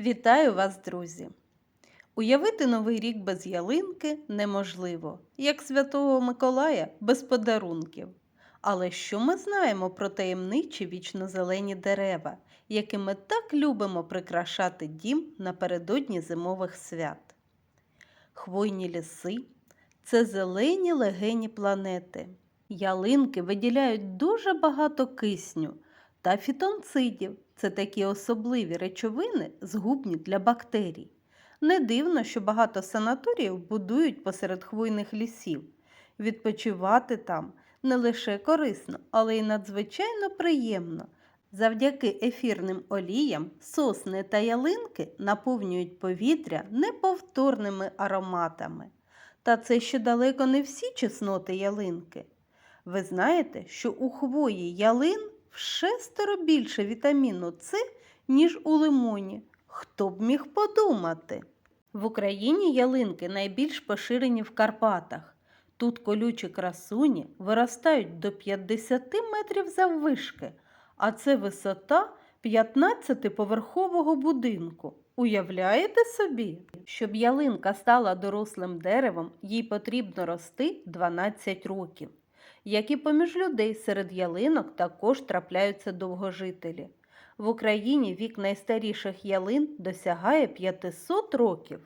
Вітаю вас, друзі! Уявити новий рік без ялинки неможливо, як Святого Миколая без подарунків. Але що ми знаємо про таємничі вічнозелені дерева, якими так любимо прикрашати дім напередодні зимових свят? Хвойні ліси це зелені легені планети. Ялинки виділяють дуже багато кисню та фітонцидів це такі особливі речовини, згубні для бактерій. Не дивно, що багато санаторіїв будують посеред хвойних лісів. Відпочивати там не лише корисно, але й надзвичайно приємно. Завдяки ефірним оліям сосни та ялинки наповнюють повітря неповторними ароматами. Та це ще далеко не всі чесноти ялинки. Ви знаєте, що у хвої ялин в шестеро більше вітаміну С, ніж у лимоні. Хто б міг подумати? В Україні ялинки найбільш поширені в Карпатах. Тут колючі красуні виростають до 50 метрів заввишки, а це висота 15-поверхового будинку. Уявляєте собі? Щоб ялинка стала дорослим деревом, їй потрібно рости 12 років. Як і поміж людей серед ялинок також трапляються довгожителі. В Україні вік найстаріших ялин досягає 500 років.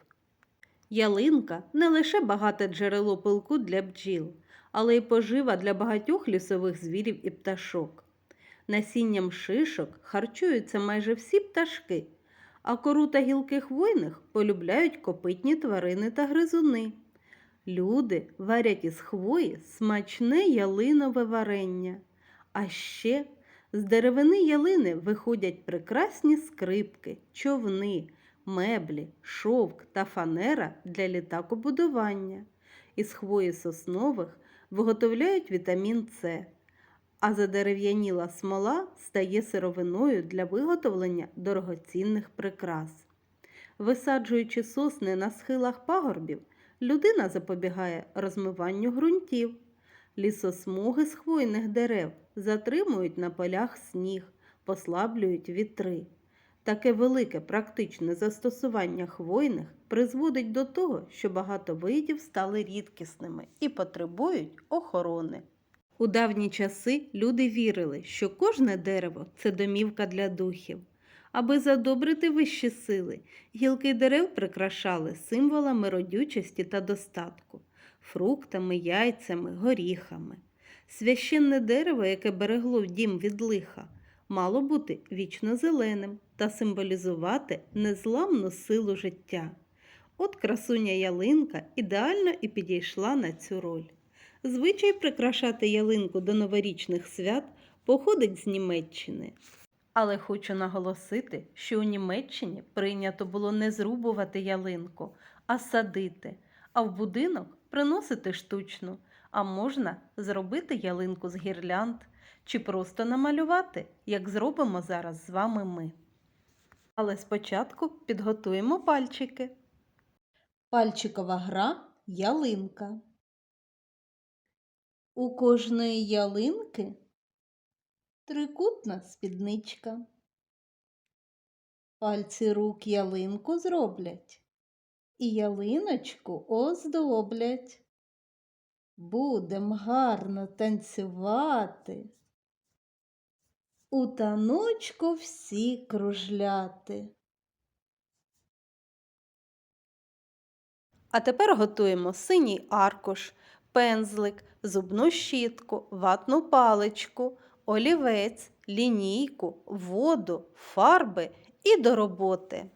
Ялинка не лише багате джерело пилку для бджіл, але й пожива для багатьох лісових звірів і пташок. Насінням шишок харчуються майже всі пташки, а кору та гілки хвойних полюбляють копитні тварини та гризуни. Люди варять із хвої смачне ялинове варення. А ще з деревини ялини виходять прекрасні скрипки, човни, меблі, шовк та фанера для літакобудування. Із хвої соснових виготовляють вітамін С, а задерев'яніла смола стає сировиною для виготовлення дорогоцінних прикрас. Висаджуючи сосни на схилах пагорбів, людина запобігає розмиванню ґрунтів. Лісосмуги з хвойних дерев затримують на полях сніг, послаблюють вітри. Таке велике практичне застосування хвойних призводить до того, що багато видів стали рідкісними і потребують охорони. У давні часи люди вірили, що кожне дерево це домівка для духів. Аби задобрити вищі сили, гілки дерев прикрашали символами родючості та достатку, фруктами, яйцями, горіхами. Священне дерево, яке берегло дім від лиха, мало бути вічно зеленим та символізувати незламну силу життя. От красуня ялинка ідеально і підійшла на цю роль. Звичай прикрашати ялинку до новорічних свят походить з Німеччини. Але хочу наголосити, що у Німеччині прийнято було не зрубувати ялинку, а садити, а в будинок приносити штучну, а можна зробити ялинку з гірлянд чи просто намалювати, як зробимо зараз з вами ми. Але спочатку підготуємо пальчики. Пальчикова гра ялинка. У кожної ялинки трикутна спідничка. Пальці рук ялинку зроблять і ялиночку оздоблять. Будем гарно танцювати. У таночку всі кружляти. А тепер готуємо синій аркуш, пензлик, зубну щітку, ватну паличку, олівець, лінійку, воду, фарби і до роботи.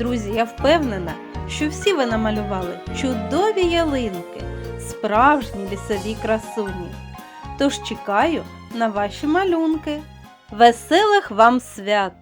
Друзі, я впевнена, що всі ви намалювали чудові ялинки, справжні лісові красуні. Тож чекаю на ваші малюнки. Веселих вам свят!